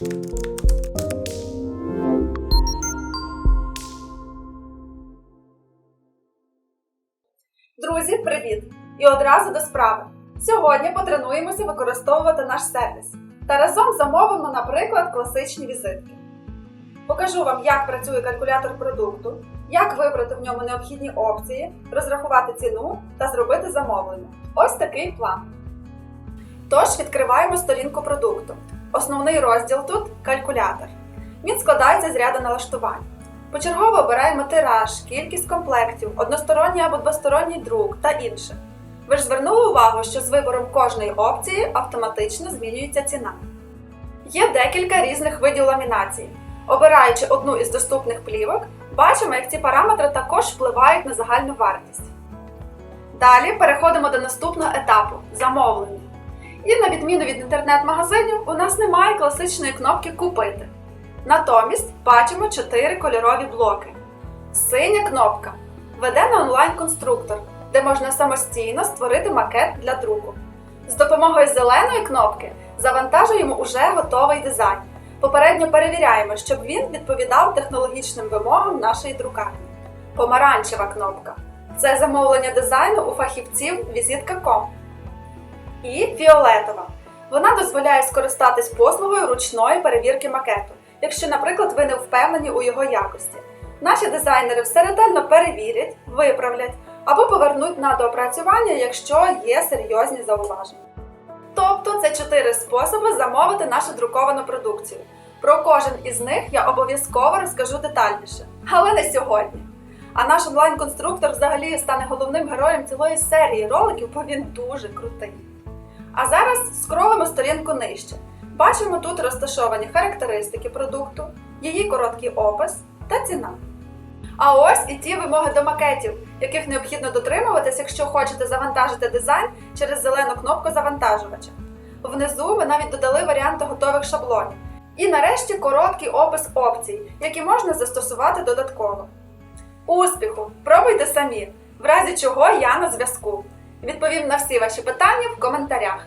Друзі, привіт! І одразу до справи. Сьогодні потренуємося використовувати наш сервіс та разом замовимо, наприклад, класичні візитки. Покажу вам, як працює калькулятор продукту, як вибрати в ньому необхідні опції, розрахувати ціну та зробити замовлення. Ось такий план. Тож відкриваємо сторінку продукту. Основний розділ тут калькулятор. Він складається з ряду налаштувань. Почергово обираємо тираж, кількість комплектів, односторонній або двосторонній друк та інше. Ви ж звернули увагу, що з вибором кожної опції автоматично змінюється ціна. Є декілька різних видів ламінації. Обираючи одну із доступних плівок, бачимо, як ці параметри також впливають на загальну вартість. Далі переходимо до наступного етапу замовлення. І на відміну від інтернет-магазинів, у нас немає класичної кнопки Купити. Натомість бачимо 4 кольорові блоки. Синя кнопка веде на онлайн-конструктор, де можна самостійно створити макет для друку. З допомогою зеленої кнопки завантажуємо уже готовий дизайн. Попередньо перевіряємо, щоб він відповідав технологічним вимогам нашої друкарні. Помаранчева кнопка це замовлення дизайну у фахівців Візитка.com. І фіолетова. Вона дозволяє скористатись послугою ручної перевірки макету, якщо, наприклад, ви не впевнені у його якості. Наші дизайнери все ретельно перевірять, виправлять або повернуть на доопрацювання, якщо є серйозні зауваження. Тобто це чотири способи замовити нашу друковану продукцію. Про кожен із них я обов'язково розкажу детальніше, але не сьогодні. А наш онлайн-конструктор взагалі стане головним героєм цілої серії роликів, бо він дуже крутий. А зараз скролимо сторінку нижче. Бачимо тут розташовані характеристики продукту, її короткий опис та ціна. А ось і ті вимоги до макетів, яких необхідно дотримуватись, якщо хочете завантажити дизайн через зелену кнопку завантажувача. Внизу ми навіть додали варіанти готових шаблонів. І нарешті короткий опис опцій, які можна застосувати додатково. Успіху! Пробуйте самі, в разі чого я на зв'язку. Відповім на всі ваші питання в коментарях.